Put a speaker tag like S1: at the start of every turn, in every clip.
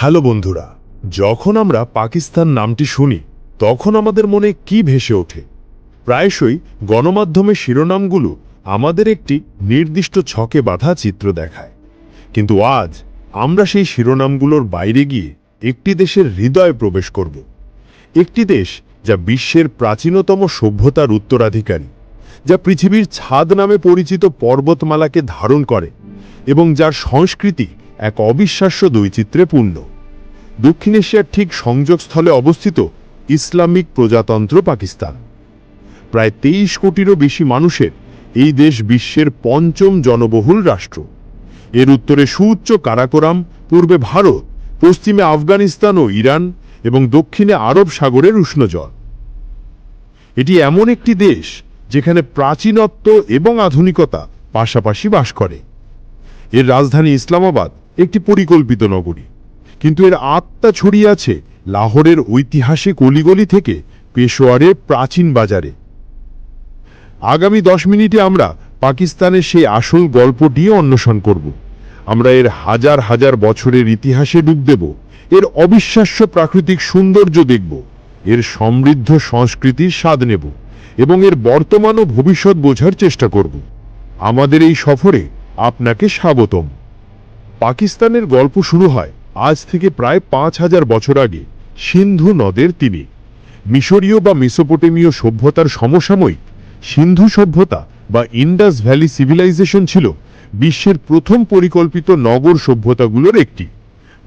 S1: Hello বন্ধুরা, যখন আমরা পাকিস্তান নামটি শুনি, তখন আমাদের মনে কি ভেসে ওঠে? প্রায়শই গণমাধ্যমে শিরোনামগুলো আমাদের একটি নির্দিষ্ট ছকে বাঁধা চিত্র দেখায়। কিন্তু আজ আমরা সেই শিরোনামগুলোর বাইরে গিয়ে একটি দেশের হৃদয়ে প্রবেশ করব। একটি দেশ যা বিশ্বের প্রাচীনতম সভ্যতার উত্তরাধিকারী, যা পৃথিবীর ছাদ নামে পরিচিত পর্বতমালাকে ধারণ করে এবং যার সংস্কৃতি এক অবিশ্বাস্য বৈচিত্র্যে পূর্ণ। দক্ষিণ এশিয়ার ঠিক সংযোগস্থলে অবস্থিত ইসলামিক প্রজাতন্ত্র পাকিস্তান। প্রায় তেইশ কোটিরও বেশি মানুষের এই দেশ বিশ্বের পঞ্চম জনবহুল রাষ্ট্র। এর উত্তরে সুউচ্চ কারাকোরাম, পূর্বে ভারত, পশ্চিমে আফগানিস্তান ও ইরান এবং দক্ষিণে আরব সাগরের উষ্ণ জল এটি এমন একটি দেশ যেখানে প্রাচীনত্ব এবং আধুনিকতা পাশাপাশি বাস করে। এর রাজধানী ইসলামাবাদ একটি পরিকল্পিত নগরী। কিন্তু এর আত্মা ছড়িয়ে আছে লাহোরের ঐতিহাসিক অলিগলি থেকে পেশোয়ারের প্রাচীন বাজারে। আগামী দশ মিনিটে আমরা পাকিস্তানের সেই আসল গল্পটি অন্বেষণ করব। আমরা এর হাজার হাজার বছরের ইতিহাসে ডুব দেব, এর অবিশ্বাস্য প্রাকৃতিক সৌন্দর্য দেখব, এর সমৃদ্ধ সংস্কৃতির স্বাদ নেব এবং এর বর্তমান ও ভবিষ্যৎ বোঝার চেষ্টা করব। আমাদের এই সফরে আপনাকে স্বাগতম। পাকিস্তানের গল্প শুরু হয় আজ থেকে প্রায় পাঁচ হাজার বছর আগে সিন্ধু নদের তীরে মিশরীয় বা মেসোপটেমীয় সভ্যতার সমসাময়িক সিন্ধু সভ্যতা বা ইন্ডাস ভ্যালি সিভিলাইজেশন ছিল বিশ্বের প্রথম পরিকল্পিত নগর সভ্যতাগুলোর একটি।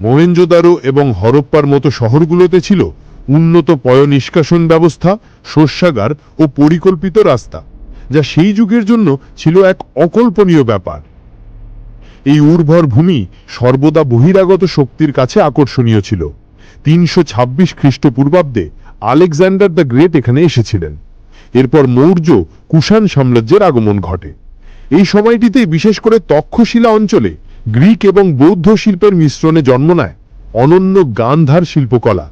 S1: মোহেঞ্জোদারো এবং হরপ্পার মতো শহরগুলোতে ছিল উন্নত পয় নিষ্কাশন ব্যবস্থা, শস্যাগার ও পরিকল্পিত রাস্তা, যা সেই যুগের জন্য ছিল এক অকল্পনীয় ব্যাপার। এই উর্বর ভূমি সর্বদা বহিরাগত শক্তির কাছে আকর্ষণীয় ছিল। তিনশো ছাব্বিশ খ্রিস্টপূর্বাব্দে আলেকজান্ডার দ্য গ্রেট এখানে এসেছিলেন। এরপর মৌর্য কুষাণ সাম্রাজ্যের আগমন ঘটে। এই সময়টিতে বিশেষ করে তক্ষশিলা অঞ্চলে গ্রিক এবং বৌদ্ধ শিল্পের মিশ্রণে জন্ম নেয় অনন্য গান্ধার শিল্পকলা,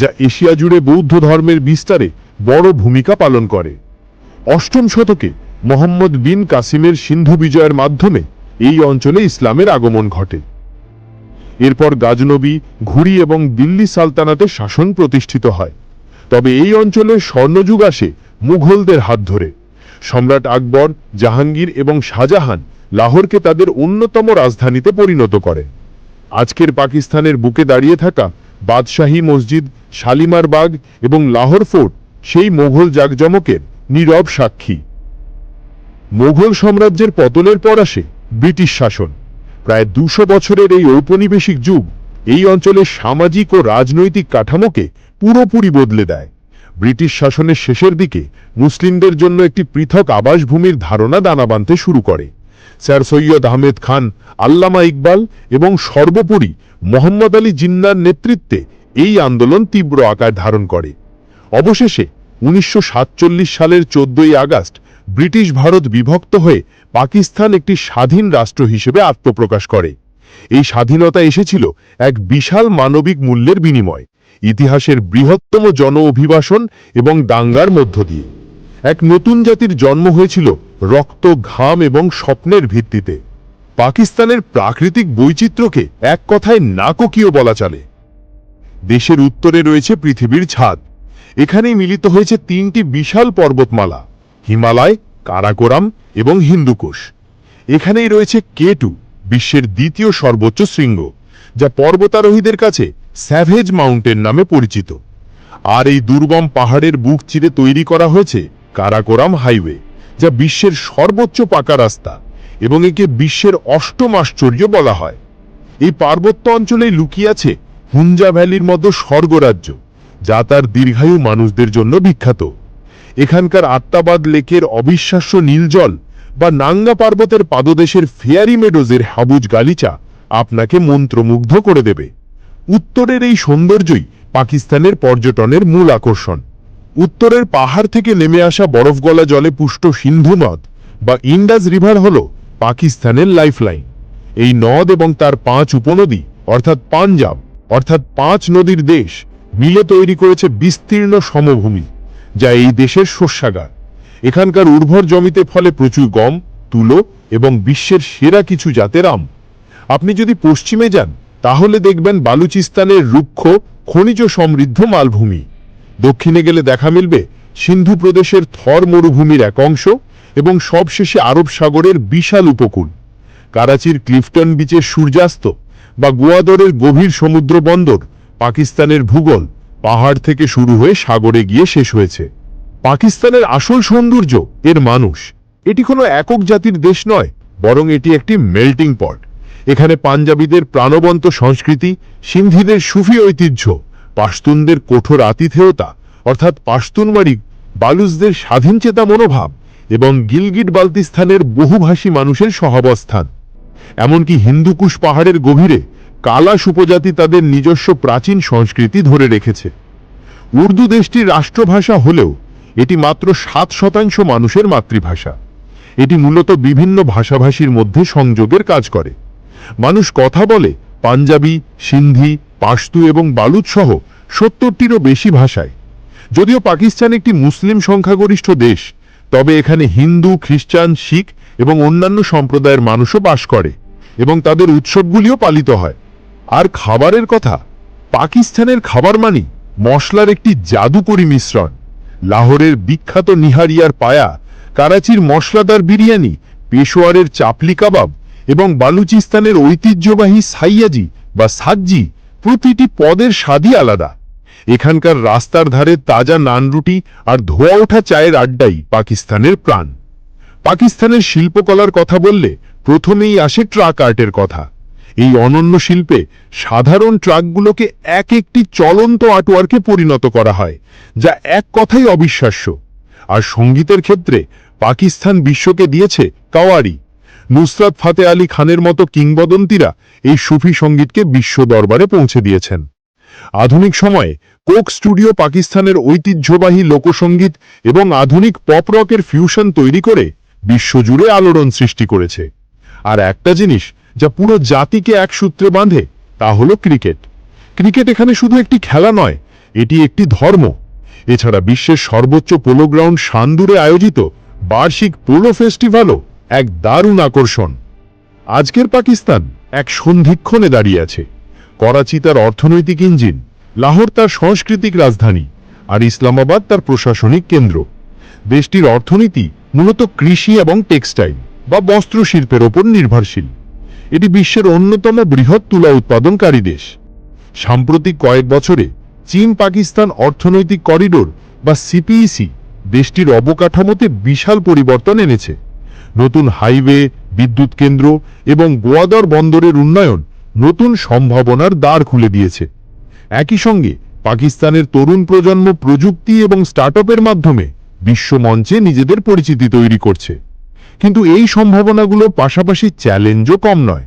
S1: যা এশিয়া জুড়ে বৌদ্ধ ধর্মের বিস্তারে বড় ভূমিকা পালন করে। অষ্টম শতকে মোহাম্মদ বিন কাসিমের সিন্ধু বিজয়ের মাধ্যমে এই অঞ্চলে ইসলামের আগমন ঘটে। এরপর গাজনবী ঘুরি এবং দিল্লি সালতানাতের শাসন প্রতিষ্ঠিত হয়। তবে এই অঞ্চলে স্বর্ণযুগ আসে মুঘলদের হাত ধরে। সম্রাট আকবর, জাহাঙ্গীর এবং শাহজাহান লাহোরকে তাদের অন্যতম রাজধানীতে পরিণত করে। আজকের পাকিস্তানের বুকে দাঁড়িয়ে থাকা বাদশাহী মসজিদ, শালিমার বাগ এবং লাহোর ফোর্ট সেই মোঘল জাকজমকের নীরব সাক্ষী। মোঘল সাম্রাজ্যের পতনের পর আসে ব্রিটিশ শাসন। প্রায় দুশো বছরের এই ঔপনিবেশিক যুগ এই অঞ্চলের সামাজিক ও রাজনৈতিক কাঠামোকে পুরোপুরি বদলে দেয়। ব্রিটিশ শাসনের শেষের দিকে মুসলিমদের জন্য একটি পৃথক আবাসভূমির ধারণা দানা বাঁধতে শুরু করে। স্যার সৈয়দ আহমেদ খান, আল্লামা ইকবাল এবং সর্বোপরি মোহাম্মদ আলী জিন্নার নেতৃত্বে এই আন্দোলন তীব্র আকার ধারণ করে। অবশেষে উনিশশো সাতচল্লিশ সালের চোদ্দই আগস্ট ব্রিটিশ ভারত বিভক্ত হয়ে পাকিস্তান একটি স্বাধীন রাষ্ট্র হিসেবে আত্মপ্রকাশ করে। এই স্বাধীনতা এসেছিল এক বিশাল মানবিক মূল্যের বিনিময়, ইতিহাসের বৃহত্তম জন অভিবাসন এবং দাঙ্গার মধ্য দিয়ে। এক নতুন জাতির জন্ম হয়েছিল রক্ত, ঘাম এবং স্বপ্নের ভিত্তিতে। পাকিস্তানের প্রাকৃতিক বৈচিত্র্যকে এক কথায় নাককীয় বলা চলে। দেশের উত্তরে রয়েছে পৃথিবীর ছাদ। এখানেই মিলিত হয়েছে তিনটি বিশাল পর্বতমালা। হিমালয় কারাকোরাম এবং হিন্দুকুশ। এখানেই রয়েছে কেটু, বিশ্বের দ্বিতীয় সর্বোচ্চ শৃঙ্গ, যা পর্বতারোহীদের কাছে স্যাভেজ মাউন্টেন নামে পরিচিত। আর এই দুর্গম পাহাড়ের বুক চিরে তৈরি করা হয়েছে কারাকোরাম হাইওয়ে, যা বিশ্বের সর্বোচ্চ পাকা রাস্তা এবং একে বিশ্বের অষ্টম আশ্চর্য বলা হয়। এই পার্বত্য অঞ্চলে লুকিয়ে আছে হুঞ্জা ভ্যালির মতো স্বর্গরাজ্য, যা তার দীর্ঘায়ু মানুষদের জন্য বিখ্যাত। এখানকার আত্মাবাদ লেকের অবিশ্বাস্য নীলজল বা নাঙ্গা পার্বতের পাদদেশের ফেয়ারি মেডোজের হাবুজ গালিচা আপনাকে মন্ত্রমুগ্ধ করে দেবে। উত্তরের এই সৌন্দর্যই পাকিস্তানের পর্যটনের মূল আকর্ষণ। উত্তরের পাহাড় থেকে নেমে আসা বরফগলা জলে পুষ্ট সিন্ধু নদ বা ইন্ডাস রিভার হল পাকিস্তানের লাইফলাইন। এই নদ এবং তার পাঁচ উপনদী, অর্থাৎ পাঞ্জাব, অর্থাৎ পাঁচ নদীর দেশ, মিলে তৈরি করেছে বিস্তীর্ণ সমভূমি। যা এই দেশের শস্যাগার। এখানকার উর্বর জমিতে ফলে প্রচুর গম, তুলো এবং বিশ্বের সেরা কিছু জাতের আম। আপনি যদি পশ্চিমে যান, তাহলে দেখবেন বালুচিস্তানের রুক্ষ খনিজ সমৃদ্ধ মালভূমি। দক্ষিণে গেলে দেখা মিলবে সিন্ধু প্রদেশের থর মরুভূমির এক অংশ এবং সবশেষে আরব সাগরের বিশাল উপকূল। কারাচির ক্লিফটন বিচের সূর্যাস্ত বা গোয়াদরের গভীর সমুদ্র বন্দর, পাকিস্তানের ভূগোল পাহাড় থেকে শুরু হয়ে সাগরে গিয়ে শেষ হয়েছে। পাকিস্তানের আসল সৌন্দর্য, এর মানুষ। এটি কোনো একক জাতির দেশ নয়, বরং এটি একটি মেল্টিং পট এখানে পাঞ্জাবিদের প্রাণবন্ত সংস্কৃতি, সিন্ধীদের সুফি ঐতিহ্য, পাশতুনদের কঠোর আতিথেয়তা, অর্থাৎ পাশতুনবাড়ি বালুচদের স্বাধীনচেতা মনোভাব এবং গিলগিট বালতিস্তানের বহুভাষী মানুষের সহাবস্থান এমনকি হিন্দুকুশ পাহাড়ের গভীরে কালাশ উপজাতি তাদের নিজস্ব প্রাচীন সংস্কৃতি ধরে রেখেছে। উর্দু দেশটির রাষ্ট্রভাষা হলেও এটি মাত্র সাত শতাংশ মানুষের মাতৃভাষা। এটি মূলত বিভিন্ন ভাষাভাষীর মধ্যে সংযোগের কাজ করে। মানুষ কথা বলে পাঞ্জাবি, সিন্ধি, পাশতু এবং বালুচ সহ সত্তরটিরও বেশি ভাষায়। যদিও পাকিস্তান একটি মুসলিম সংখ্যাগরিষ্ঠ দেশ, তবে এখানে হিন্দু, খ্রিস্টান, শিখ এবং অন্যান্য সম্প্রদায়ের মানুষও বাস করে এবং তাদের উৎসবগুলিও পালিত হয়। আর খাবারের কথা? পাকিস্তানের খাবার মানি মশলার একটি জাদুকরী মিশ্রণ। লাহোরের বিখ্যাত নিহারিয়ার পায়া, কারাচির মশলাদার বিরিয়ানি, পেশোয়ারের চাপলি কাবাব এবং বালুচিস্তানের ঐতিহ্যবাহী সাইয়াজি বা সাজ্জি প্রতিটি পদের স্বাদই আলাদা। এখানকার রাস্তার ধারে তাজা নানরুটি আর ধোয়া ওঠা চায়ের আড্ডাই পাকিস্তানের প্রাণ। পাকিস্তানের শিল্পকলার কথা বললে প্রথমেই আসে ট্রাক আর্টের কথা। এই অনন্য শিল্পে সাধারণ ট্রাকগুলোকে এক একটি চলন্ত আর্টওয়ার্কে পরিণত করা হয়, যা এক কথাই অবিশ্বাস্য। আর সঙ্গীতের ক্ষেত্রে পাকিস্তান বিশ্বকে দিয়েছে কাওয়ারি। নুসরাত ফাতে আলী খানের মতো কিংবদন্তিরা এই সুফি সঙ্গীতকে বিশ্ব দরবারে পৌঁছে দিয়েছেন। আধুনিক সময়ে কোক স্টুডিও পাকিস্তানের ঐতিহ্যবাহী লোকসঙ্গীত এবং আধুনিক পপ রকের ফিউশন তৈরি করে বিশ্বজুড়ে আলোড়ন সৃষ্টি করেছে। আর একটা জিনিস যা পুরো জাতিকে এক সূত্রে বাঁধে, তা হলো ক্রিকেট। ক্রিকেট এখানে শুধু একটি খেলা নয়, এটি একটি ধর্ম। এছাড়া বিশ্বের সর্বোচ্চ পোলো গ্রাউন্ড সান্দুরে আয়োজিত বার্ষিক পোলো ফেস্টিভ্যালও এক দারুণ আকর্ষণ। আজকের পাকিস্তান এক সন্ধিক্ষণে দাঁড়িয়ে আছে। করাচি তার অর্থনৈতিক ইঞ্জিন, লাহোর তার সাংস্কৃতিক রাজধানী, আর ইসলামাবাদ তার প্রশাসনিক কেন্দ্র। দেশটির অর্থনীতি মূলত কৃষি এবং টেক্সটাইল বা বস্ত্র শিল্পের ওপর নির্ভরশীল। এটি বিশ্বের অন্যতম বৃহৎ তুলা উৎপাদনকারী দেশ। সাম্প্রতিক কয়েক বছরে চীন, পাকিস্তান অর্থনৈতিক করিডোর বা সিপিইসি দেশটির অবকাঠামোতে বিশাল পরিবর্তন এনেছে। নতুন হাইওয়ে, বিদ্যুৎ কেন্দ্র এবং গোয়াদর বন্দরের উন্নয়ন নতুন সম্ভাবনার দ্বার খুলে দিয়েছে। একই সঙ্গে পাকিস্তানের তরুণ প্রজন্ম প্রযুক্তি এবং স্টার্টআপের মাধ্যমে বিশ্বমঞ্চে নিজেদের পরিচিতি তৈরি করছে। কিন্তু এই সম্ভাবনাগুলোর পাশাপাশি চ্যালেঞ্জও কম নয়।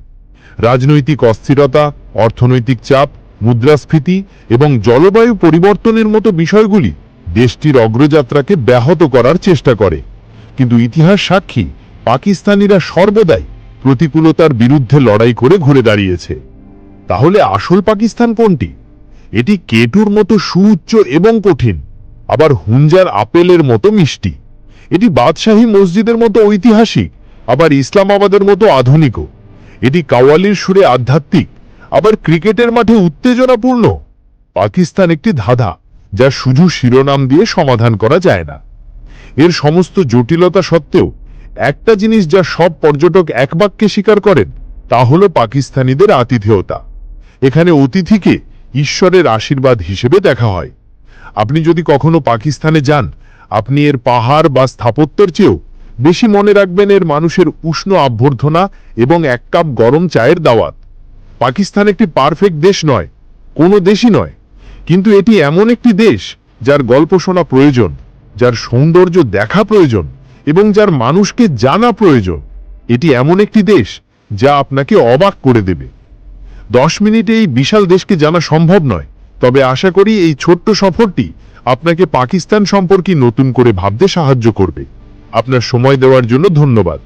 S1: রাজনৈতিক অস্থিরতা, অর্থনৈতিক চাপ, মুদ্রাস্ফীতি এবং জলবায়ু পরিবর্তনের মতো বিষয়গুলি দেশটির অগ্রযাত্রাকে ব্যাহত করার চেষ্টা করে। কিন্তু ইতিহাস সাক্ষী, পাকিস্তানিরা সর্বদাই প্রতিকূলতার বিরুদ্ধে লড়াই করে ঘুরে দাঁড়িয়েছে। তাহলে আসল পাকিস্তান কোনটি? এটি কেটুর মতো সুউচ্চ এবং কঠিন, আবার হুঞ্জার আপেলের মতো মিষ্টি। এটি বাদশাহী মসজিদের মতো ঐতিহাসিক, আবার ইসলামাবাদের মতো আধুনিকও। এটি কাওয়ালির সুরে আধ্যাত্মিক, আবার ক্রিকেটের মাঠে উত্তেজনাপূর্ণ। পাকিস্তান একটি ধাঁধা, যা শুধু শিরোনাম দিয়ে সমাধান করা যায় না। এর সমস্ত জটিলতা সত্ত্বেও, একটা জিনিস যা সব পর্যটক এক বাক্যে স্বীকার করেন, তা হল পাকিস্তানিদের আতিথেয়তা। এখানে অতিথিকে ঈশ্বরের আশীর্বাদ হিসেবে দেখা হয়। আপনি যদি কখনো পাকিস্তানে যান আপনি এর পাহাড় বা স্থাপত্যের চেয়েও বেশি মনে রাখবেন এর মানুষের উষ্ণ অভ্যর্থনা এবং এক কাপ গরম চায়ের দাওয়াত। পাকিস্তান একটি পারফেক্ট দেশ নয়, কোনো দেশই নয়। কিন্তু এটি এমন একটি দেশ যার গল্প শোনা প্রয়োজন, যার সৌন্দর্য দেখা প্রয়োজন এবং যার মানুষকে জানা প্রয়োজন। এটি এমন একটি দেশ যা আপনাকে অবাক করে দেবে। দশ মিনিটে এই বিশাল দেশকে জানা সম্ভব নয়, তবে আশা করি এই ছোট্ট সফরটি আপনাকে পাকিস্তান সম্পর্কে নতুন করে ভাবতে সাহায্য করবে। আপনার সময় দেওয়ার জন্য ধন্যবাদ।